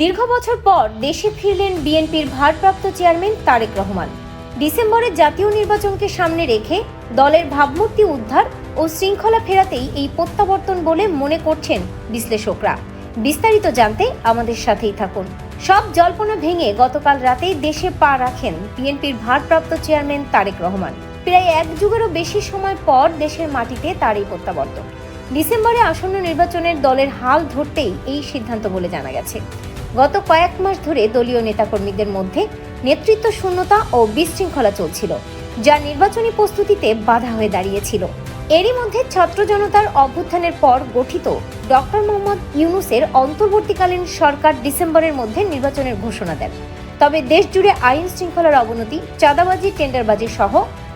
দীর্ঘ বছর পর দেশে ফিরলেন বিএনপির ভারপ্রাপ্ত চেয়ারম্যান তারেক রহমান। ডিসেম্বরের জাতীয় নির্বাচনকে সামনে রেখে দলের ভাবমূর্তি উদ্ধার ও শৃঙ্খলা ফেরাতেই এই প্রত্যাবর্তন বলে মনে করছেন বিশ্লেষকরা। বিস্তারিত জানতে আমাদের সাথেই থাকুন। সব জল্পনা ভেঙে গতকাল রাতেই দেশে পা রাখেন বিএনপির ভারপ্রাপ্ত চেয়ারম্যান তারেক রহমান। প্রায় এক যুগেরও বেশি সময় পর দেশের মাটিতে তার এই প্রত্যাবর্তন। ডিসেম্বরে আসন্ন নির্বাচনের দলের হাল ধরতেই এই সিদ্ধান্ত বলে জানা গেছে। গত কয়েক মাস ধরে দলীয় নেতাকর্মীদের মধ্যে নেতৃত্ব শূন্যতা ও বিশৃঙ্খলা চলছিল, যা নির্বাচনী প্রস্তুতিতে বাধা হয়ে দাঁড়িয়েছিল। এরই মধ্যে ছাত্র জনতার অভ্যুত্থানের পর গঠিত ডক্টর মোহাম্মদ ইউনুসের অন্তর্বর্তীকালীন সরকার ডিসেম্বরের মধ্যে নির্বাচনের ঘোষণা দেন। তবে দেশ জুড়ে আইন শৃঙ্খলার অবনতি, চাঁদাবাজি, টেন্ডারবাজি সহ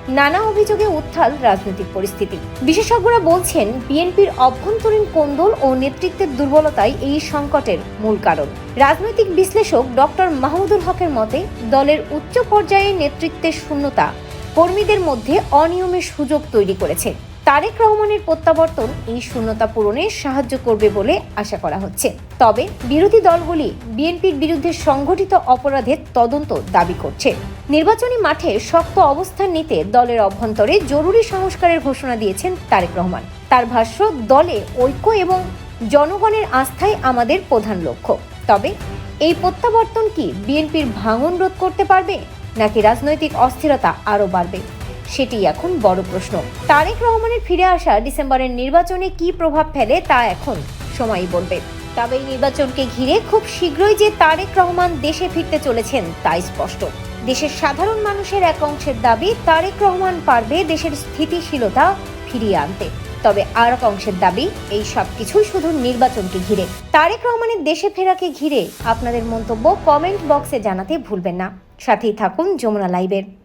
নানা অভিযোগে উত্থাল রাজনৈতিক পরিস্থিতি। বিশেষজ্ঞরা বলছেন, বিএনপির অভ্যন্তরীণ কোন্দল ও নেতৃত্বের দুর্বলতাই এই সংকটের মূল কারণ। রাজনৈতিক বিশ্লেষক ডক্টর মাহমুদুল হকের মতে, দলের উচ্চ পর্যায়ে নেতৃত্বের শূন্যতা কর্মীদের মধ্যে অনিয়মের সুযোগ তৈরি করেছে। তারেক রহমানের প্রত্যাবর্তন এই শূন্যতা পূরণে সাহায্য করবে বলে আশা করা হচ্ছে। তবে বিরোধী দলগুলি বিএনপির বিরুদ্ধে সংঘটিত অপরাধের তদন্ত দাবি করছে। নির্বাচনী মাঠে শক্ত অবস্থান নিতে দলের অভ্যন্তরে জরুরি সংস্কারের ঘোষণা দিয়েছেন তারেক রহমান। তার ভাষ্য, দলে ঐক্য এবং জনগণের আস্থাই আমাদের প্রধান লক্ষ্য। তবে এই প্রত্যাবর্তন কি বিএনপির ভাঙন রোধ করতে পারবে, নাকি রাজনৈতিক অস্থিরতা আরও বাড়বে? সেটি এখন বড় প্রশ্ন। তারেক রহমানের ফিরে আসা ডিসেম্বরের নির্বাচনে কি প্রভাব ফেলে তা এখন সময়ই বলবে। তবে এই নির্বাচনকে ঘিরে খুব শীঘ্রই যে তারেক রহমান দেশে ফিরতে চলেছেন তাই স্পষ্ট। দেশের সাধারণ মানুষের এক অংশের দাবি, তারেক রহমান পারবে দেশের স্থিতিশীলতা ফিরিয়ে আনতে। তবে আর এক অংশের দাবি, এই সব কিছুই শুধু নির্বাচনকে ঘিরে। তারেক রহমানের দেশে ফেরাকে ঘিরে আপনাদের মন্তব্য কমেন্ট বক্সে জানাতে ভুলবেন না। সাথেই থাকুন যমুনা লাইভের।